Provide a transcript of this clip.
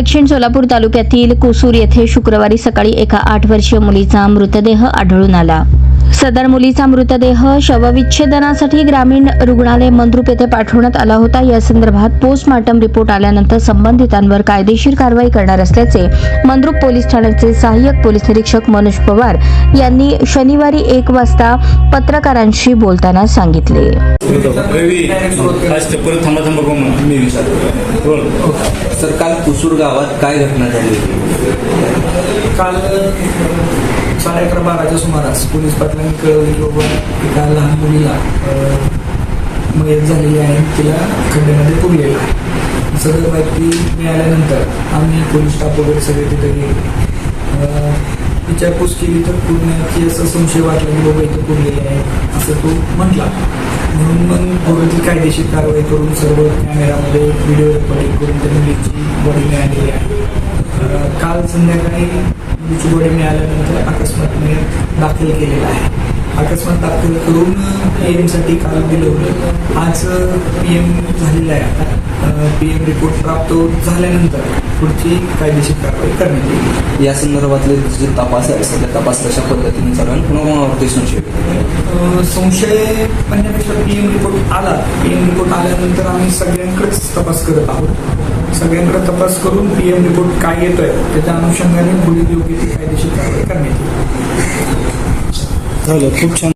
दक्षिण सोलापूर तालुक्यातील कुसूर येथे शुक्रवारी सकाळी एका आठ वर्षीय मुलीचा मृतदेह आढळून आला. सदर मुलीचा मृतदेह शवविच्छेदनासाठी ग्रामीण रुग्णालय मंद्रुप येथे पाठवण्यात आला होता. या संदर्भात पोस्टमार्टम रिपोर्ट आल्यानंतर संबंधितांवर कायदेशीर कारवाई करणार असल्याचे मंद्रुप पोलीस ठाण्याचे सहाय्यक पोलीस निरीक्षक मनोज पवार यांनी शनिवारी एक वाजता पत्रकारांशी बोलताना सांगितले. सर काल कुसूर गावात काय घटना झाली काल साडे अकरा बाराच्या सुमारास पोलीस पाटलांनी कळवले की बाबा एका लहान मुलीला मयत झालेली आहे. तिला खड्ड्यामध्ये पुरलेला आहे सगळं माहिती मिळाल्यानंतर आम्ही पोलीस स्टाफ वगैरे सगळे तिथे गेले. विचारपूस केली तर पूर्ण की असं संशय वाटला की बाबा इथं पुरलेले आहे असं तो म्हटला. म्हणून मग पुढे कायदेशीर कारवाई करून सर्व कॅमेरामध्ये व्हिडिओ रेकॉर्डिंग करून त्या मुलीची बॉडी मिळालेली आहे. काल संध्याकाळी मुलीची मिळाल्यानंतर अकस्मात मी दाखल केलेला आहे. अकस्मात दाखल करून पी एमसाठी काल दिलं होतं. आज पी एम झालेलं आहे आता. पी एम रिपोर्ट प्राप्त झाल्यानंतर पुढची कायदेशीर कारवाई करण्यात येईल. या संदर्भातले जे तपास आहे सध्या तपास कशा पद्धतीने चालू पुन्हा कोणावरती संशय? संशय म्हणण्यापेक्षा पी एम रिपोर्ट आला. पी एम रिपोर्ट आल्यानंतर आम्ही सगळ्यांकडेच तपास करत आहोत. सगळ्यांकडे तपास करून पी एम रिपोर्ट काय येतोय त्याच्या अनुषंगाने पुढील योग्य ती कायदेशीर कारवाई करण्यात येईल. হলো খুব